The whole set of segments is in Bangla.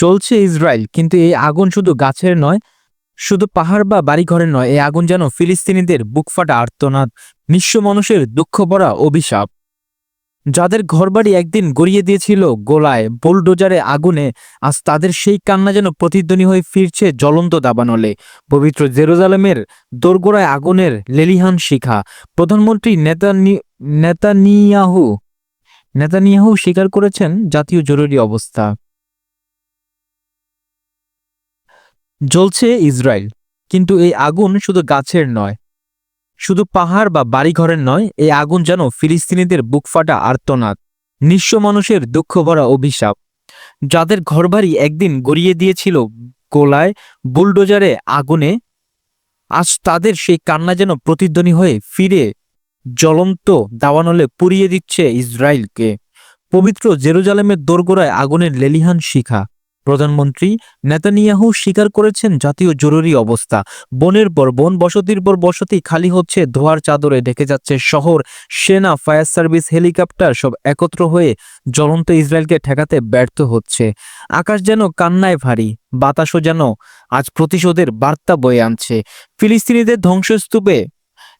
জ্বলছে ইসরায়েল, কিন্তু এই আগুন শুধু গাছের নয়, শুধু পাহাড় বা বাড়িঘরের নয়, এই আগুন যেন ফিলিস্তিনিদের বুকফাটা আর্তনাদ, নিঃস্ব মানুষের দুঃখ ভরা অভিশাপ। যাদের ঘরবাড়ি একদিন গড়িয়ে দিয়েছিল গোলায় বোলডোজারে আগুনে, আজ তাদের সেই কান্না যেন প্রতিধ্বনি হয়ে ফিরছে জ্বলন্ত দাবানলে। পবিত্র জেরুজালেমের দোরগোড়ায় আগুনের লেলিহান শিখা, প্রধানমন্ত্রী নেতানি, নেতানিয়াহু নেতানিয়াহু স্বীকার করেছেন জাতীয় জরুরি অবস্থা। জ্বলছে ইসরায়েল, কিন্তু এই আগুন শুধু গাছের নয়, শুধু পাহাড় বা বাড়িঘরের নয়, এই আগুন যেন ফিলিস্তিনিদের বুকফাটা আর্তনাদ, নিঃস্ব মানুষের দুঃখ ভরা অভিশাপ, যাদের ঘরবাড়ি একদিন গড়িয়ে দিয়েছিল গোলায়, বুলডোজারে আগুনে, আজ তাদের সেই কান্না যেন প্রতিধ্বনি হয়ে ফিরে জ্বলন্ত দাওয়ানলে পুড়িয়ে দিচ্ছে ইসরায়েলকে। পবিত্র জেরুজালেমের দোরগোড়ায় আগুনের লেলিহান শিখা। প্রধানমন্ত্রী নেতানিয়াহু স্বীকার করেছেন জাতীয় জরুরি অবস্থা। বনের পর বন, বসতির পর বসতি খালি হচ্ছে, ধোয়ার চাদরে ঢেকে যাচ্ছে শহর। সেনা, ফায়ার সার্ভিস, হেলিকপ্টার সব একত্র হয়ে জ্বলন্ত ইসরায়েলকে ঠেকাতে ব্যর্থ হচ্ছে। আকাশ যেন কান্নায় ভারী, বাতাসও যেন আজ প্রতিশোধের বার্তা বয়ে আনছে। ফিলিস্তিনিদের ধ্বংসস্তূপে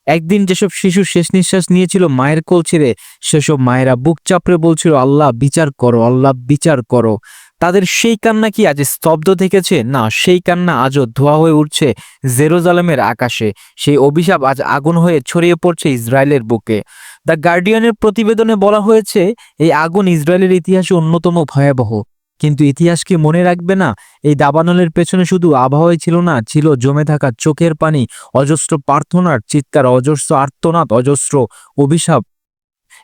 একদিন যেসব শিশু শেষ নিঃশ্বাস নিয়েছিল মায়ের কোল ছেড়ে, সেসব মায়েরা বুক চাপড়ে বলছিল, আল্লাহ বিচার করো, আল্লাহ বিচার করো। তাদের সেই কান্না কি আজ স্তব্ধ থেকেছে? না, সেই কান্না আজও ধোয়া হয়ে উঠছে জেরুজালেমের আকাশে। সেই অভিশাপ আজ আগুন হয়ে ছড়িয়ে পড়ছে ইসরায়েলের বুকে। দ্য গার্ডিয়ানের প্রতিবেদনে বলা হয়েছে, এই আগুন ইসরায়েলের ইতিহাসে অন্যতম ভয়াবহ। কিন্তু ইতিহাস কি মনে রাখবে না? এই দাবানলের পেছনে শুধু আবহাওয়াই ছিল না, ছিল জমে থাকা চোখের পানি, অজস্র প্রার্থনার চিৎকার, অজস্র আর্তনাদ, অজস্র অভিশাপ।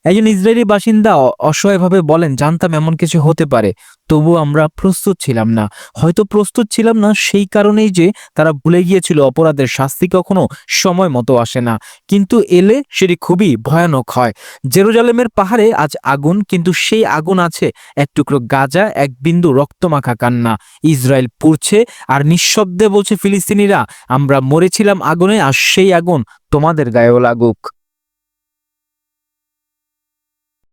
একজন ইসরায়েলি বাসিন্দা অসহায়ভাবে বলেন, জানতাম এমন কিছু হতে পারে, তবু আমরা প্রস্তুত ছিলাম না। হয়তো প্রস্তুত ছিলাম না সেই কারণেই যে তারা ভুলে গিয়েছিল, অপরাধের শাস্তি কখনো সময় মতো আসে না। কিন্তু এলে সেটি খুবই ভয়ানক হয়। জেরুজালেমের পাহাড়ে আজ আগুন, কিন্তু সেই আগুন আছে এক টুকরো গাজা, এক বিন্দু রক্তমাখা কান্না। ইসরায়েল পুড়ছে আর নিঃশব্দে বলছে ফিলিস্তিনিরা, আমরা মরেছিলাম আগুনে আর সেই আগুন তোমাদের গায়েও লাগুক।